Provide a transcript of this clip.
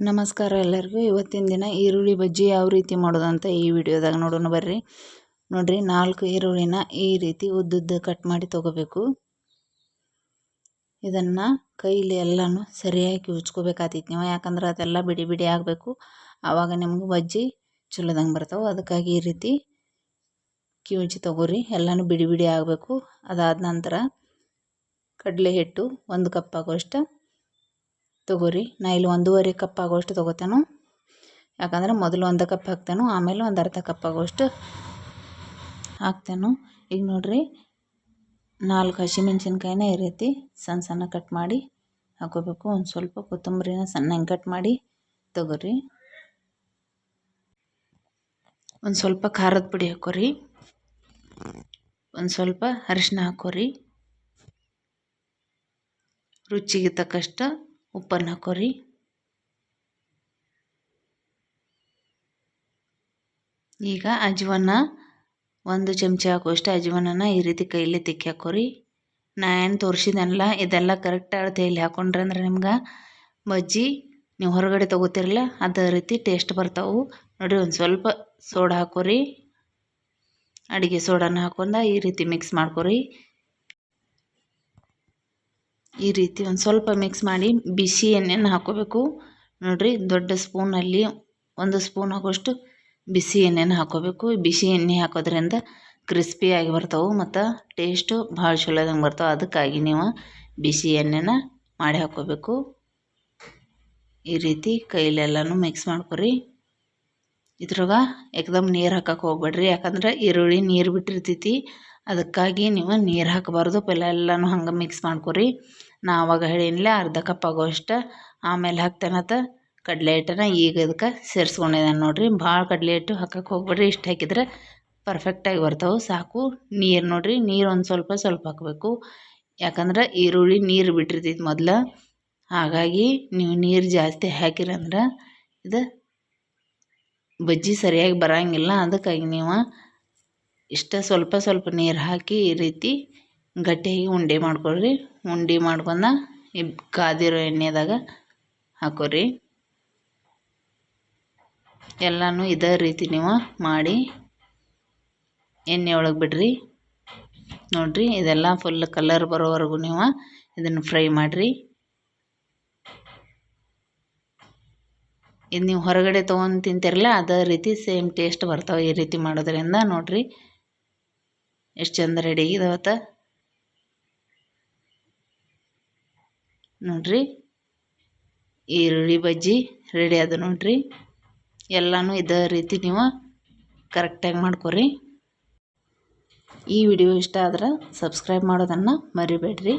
ನಮಸ್ಕಾರ ಎಲ್ಲರಿಗೂ. ಇವತ್ತಿನ ದಿನ ಈರುಳ್ಳಿ ಬಜ್ಜಿ ಯಾವ ರೀತಿ ಮಾಡೋದು ಅಂತ ಈ ವಿಡಿಯೋದಾಗ ನೋಡೋಣ ಬರ್ರಿ. ನೋಡಿರಿ, ನಾಲ್ಕು ಈರುಳ್ಳಿನ ಈ ರೀತಿ ಉದ್ದುದ್ದ ಕಟ್ ಮಾಡಿ ತೊಗೋಬೇಕು. ಇದನ್ನು ಕೈಲಿ ಎಲ್ಲನೂ ಸರಿಯಾಗಿ ಉಚ್ಕೋಬೇಕಾಗ್ತೈತಿ ನೀವು. ಯಾಕಂದ್ರೆ ಅದೆಲ್ಲ ಬಿಡಿ ಬಿಡಿ ಆಗಬೇಕು. ಆವಾಗ ನಿಮ್ಗೆ ಬಜ್ಜಿ ಚಲೋದಂಗೆ ಬರ್ತಾವೆ. ಅದಕ್ಕಾಗಿ ಈ ರೀತಿ ಕಿವುಚಿ ತೊಗೋರಿ. ಎಲ್ಲನೂ ಬಿಡಿ ಬಿಡಿ ಆಗಬೇಕು. ಅದಾದ ನಂತರ ಕಡಲೆ ಹಿಟ್ಟು ಒಂದು ಕಪ್ ಆಗೋಷ್ಟು ತೊಗೋರಿ. ನಾ ಇಲ್ಲಿ ಒಂದೂವರೆ ಕಪ್ ಆಗೋಷ್ಟು ತೊಗೋತೇನು. ಯಾಕಂದ್ರೆ ಮೊದಲು ಒಂದು ಕಪ್ ಹಾಕ್ತೇನೆ, ಆಮೇಲೆ ಒಂದು ಅರ್ಧ ಕಪ್ ಆಗೋಷ್ಟು ಹಾಕ್ತೇನು. ಈಗ ನೋಡಿರಿ, ನಾಲ್ಕು ಹಸಿಮೆಣ್ಸಿನ್ಕಾಯಿನ ಈ ರೀತಿ ಸಣ್ಣ ಸಣ್ಣ ಕಟ್ ಮಾಡಿ ಹಾಕೋಬೇಕು. ಒಂದು ಸ್ವಲ್ಪ ಕೊತ್ತಂಬರಿನ ಸಣ್ಣಗೆ ಕಟ್ ಮಾಡಿ ತೊಗೋರಿ. ಒಂದು ಸ್ವಲ್ಪ ಖಾರದ ಪುಡಿ ಹಾಕೋರಿ. ಒಂದು ಸ್ವಲ್ಪ ಅರಿಶಿನ ಹಾಕೋರಿ. ರುಚಿಗೆ ತಕ್ಕಷ್ಟು ಉಪ್ಪನ್ನು ಹಾಕೋರಿ ಈಗ ಅಜ್ವಾನ ಒಂದು ಚಮಚ ಹಾಕುವಷ್ಟು ಅಜ್ವಾನನ ಈ ರೀತಿ ಕೈಲಿ ತಿಕ್ಕಿ ಹಾಕೋರಿ. ನಾ ಏನು ತೋರಿಸಿದೆನಲ್ಲ, ಇದೆಲ್ಲ ಕರೆಕ್ಟ್ ಅಳತೆಯಲ್ಲಿ ಹಾಕೊಂಡ್ರೆ ಅಂದ್ರೆ ನಿಮ್ಗೆ ಬಜ್ಜಿ ನೀವು ಹೊರಗಡೆ ತೊಗೋತಿರಲ್ಲ, ಅದೇ ರೀತಿ ಟೇಸ್ಟ್ ಬರ್ತಾವೆ. ನೋಡಿ ಒಂದು ಸ್ವಲ್ಪ ಸೋಡಾ ಹಾಕೋರಿ. ಅಡುಗೆ ಸೋಡಾನ ಹಾಕೊಂಡ ಈ ರೀತಿ ಮಿಕ್ಸ್ ಮಾಡ್ಕೊರಿ. ಈ ರೀತಿ ಒಂದು ಸ್ವಲ್ಪ ಮಿಕ್ಸ್ ಮಾಡಿ ಬಿಸಿ ಎಣ್ಣೆನ ಹಾಕೋಬೇಕು. ನೋಡಿರಿ ದೊಡ್ಡ ಸ್ಪೂನಲ್ಲಿ ಒಂದು ಸ್ಪೂನ್ ಆಗೋಷ್ಟು ಬಿಸಿ ಎಣ್ಣೆನ ಹಾಕೋಬೇಕು. ಬಿಸಿ ಎಣ್ಣೆ ಹಾಕೋದ್ರಿಂದ ಕ್ರಿಸ್ಪಿಯಾಗಿ ಬರ್ತಾವೆ ಮತ್ತು ಟೇಸ್ಟು ಭಾಳ ಚಲೋದಂಗೆ ಬರ್ತಾವೆ. ಅದಕ್ಕಾಗಿ ನೀವು ಬಿಸಿ ಎಣ್ಣೆನ ಮಾಡಿ ಹಾಕೋಬೇಕು. ಈ ರೀತಿ ಕೈಲೆಲ್ಲನೂ ಮಿಕ್ಸ್ ಮಾಡ್ಕೊರಿ. ಇದ್ರಾಗ ಏಕದಮ್ ನೀರು ಹಾಕಕ್ಕೆ ಹೋಗ್ಬೇಡ್ರಿ. ಯಾಕಂದ್ರೆ ಈರುಳ್ಳಿ ನೀರು ಬಿಟ್ಟಿರ್ತೈತಿ. ಅದಕ್ಕಾಗಿ ನೀವು ನೀರು ಹಾಕಬಾರ್ದು. ಪೆಲ್ಲ ಎಲ್ಲಾನು ಹಂಗೆ ಮಿಕ್ಸ್ ಮಾಡ್ಕೊರಿ. ನಾ ಅವಾಗ ಹೇಳಿನಲ್ಲ ಅರ್ಧ ಕಪ್ ಆಗೋಷ್ಟು ಆಮೇಲೆ ಹಾಕ್ತೇನತ್ತ ಕಡಲೆ ಹಿಟ್ಟನ ಈಗ ಇದಕ್ಕೆ ಸೇರಿಸ್ಕೊಂಡಿದ್ದಾನೆ ನೋಡಿರಿ. ಭಾಳ ಕಡಲೆ ಹಿಟ್ಟು ಹಾಕಕ್ಕೆ ಹೋಗ್ಬೇಡ್ರಿ. ಇಷ್ಟು ಹಾಕಿದ್ರೆ ಪರ್ಫೆಕ್ಟಾಗಿ ಬರ್ತಾವೆ. ಸಾಕು. ನೀರು ನೋಡಿರಿ. ನೀರು ಒಂದು ಸ್ವಲ್ಪ ಸ್ವಲ್ಪ ಹಾಕಬೇಕು. ಯಾಕಂದ್ರೆ ಈರುಳ್ಳಿ ನೀರು ಬಿಟ್ಟಿರ್ತೈತಿ ಮೊದಲು. ಹಾಗಾಗಿ ನೀವು ನೀರು ಜಾಸ್ತಿ ಹಾಕಿರಂದ್ರೆ ಇದು ಬಜ್ಜಿ ಸರಿಯಾಗಿ ಬರೋಂಗಿಲ್ಲ. ಅದಕ್ಕಾಗಿ ನೀವು ಇಷ್ಟ ಸ್ವಲ್ಪ ಸ್ವಲ್ಪ ನೀರು ಹಾಕಿ ಈ ರೀತಿ ಗಟ್ಟಿಯಾಗಿ ಉಂಡೆ ಮಾಡ್ಕೊಳ್ರಿ. ಉಂಡೆ ಮಾಡ್ಕೊಂಡ ಈ ಕಾದಿರೋ ಎಣ್ಣೆದಾಗ ಹಾಕೋರಿ. ಎಲ್ಲನೂ ಇದೇ ರೀತಿ ನೀವು ಮಾಡಿ ಎಣ್ಣೆ ಒಳಗೆ ಬಿಡ್ರಿ. ನೋಡಿರಿ, ಇದೆಲ್ಲ ಫುಲ್ ಕಲರ್ ಬರೋವರೆಗೂ ನೀವು ಇದನ್ನು ಫ್ರೈ ಮಾಡಿರಿ. ಇದು ನೀವು ಹೊರಗಡೆ ತೊಗೊಂಡು ತಿಂತಿರಲ್ಲ ಅದೇ ರೀತಿ ಸೇಮ್ ಟೇಸ್ಟ್ ಬರ್ತಾವೆ ಈ ರೀತಿ ಮಾಡೋದ್ರಿಂದ. ನೋಡಿರಿ ಎಷ್ಟು ಚಂದ ರೆಡಿ ಇದಾವತ್ತ ನೋಡ್ರಿ. ಈರುಳ್ಳಿ ಬಜ್ಜಿ ರೆಡಿ ಅದು ನೋಡ್ರಿ. ಎಲ್ಲನೂ ಇದೇ ರೀತಿ ನೀವು ಕರೆಕ್ಟಾಗಿ ಮಾಡ್ಕೊರಿ. ಈ ವಿಡಿಯೋ ಇಷ್ಟ ಆದ್ರೆ ಸಬ್ಸ್ಕ್ರೈಬ್ ಮಾಡೋದನ್ನು ಮರಿಬೇಡ್ರಿ.